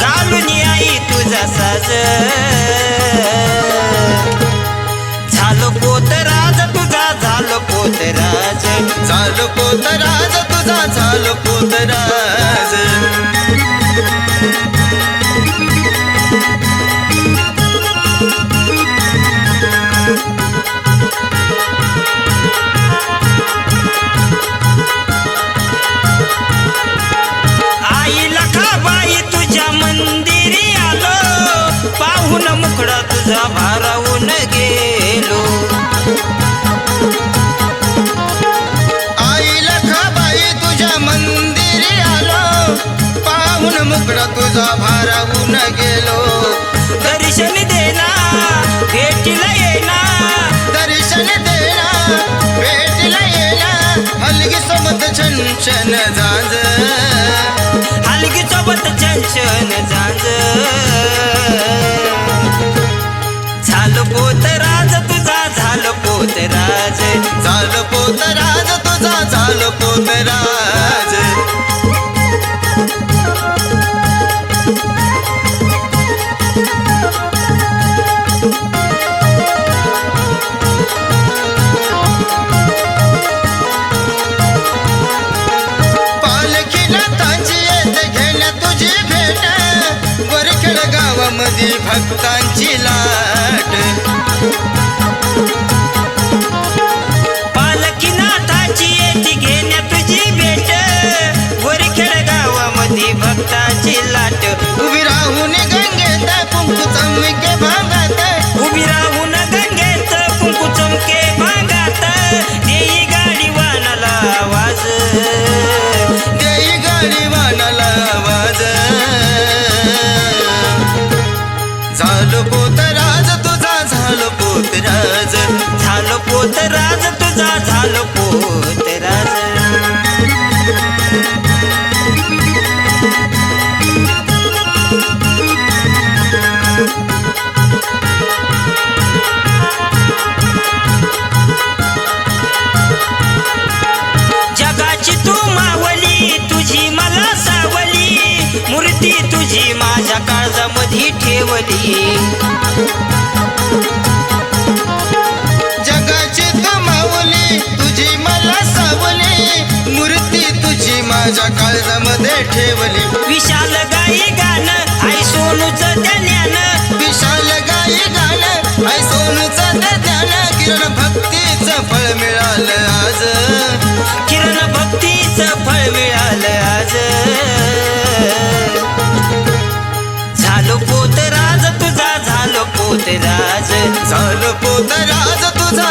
घालून आई तुझा साज. झालो पोत राज तुझा झालो पोत राज. झालो पोत राज तुझा झालो पोत राज. मुखडा तुझा भारावून गेलो. आई लखाबाई तुझ्या मंदिरी आलो. पाहून मुकडा तुझा भारावून गेलो. दर्शन देना भेटीला येना. दर्शन देना भेटला येना. हलगी सोबत छन छन जाज हलगी सोबत छनछन झांज पोतराज तुझा झालं पोतराज गावामध्ये भक्तांची लाट. मूर्ती तुझी माझ्या काळजामध्ये ठेवली. विशाल गाई गाणं आई सोनूचं ज्ञान विशाल गाई गाणं आई सोनूचं ध्यान. किरण भक्तीचं फळ मिळालं आज. किरण भक्तीचं फळ मिळालं आज. झालो पोतराज तुझा झालो पोतराज. झालं पोतराज तुझा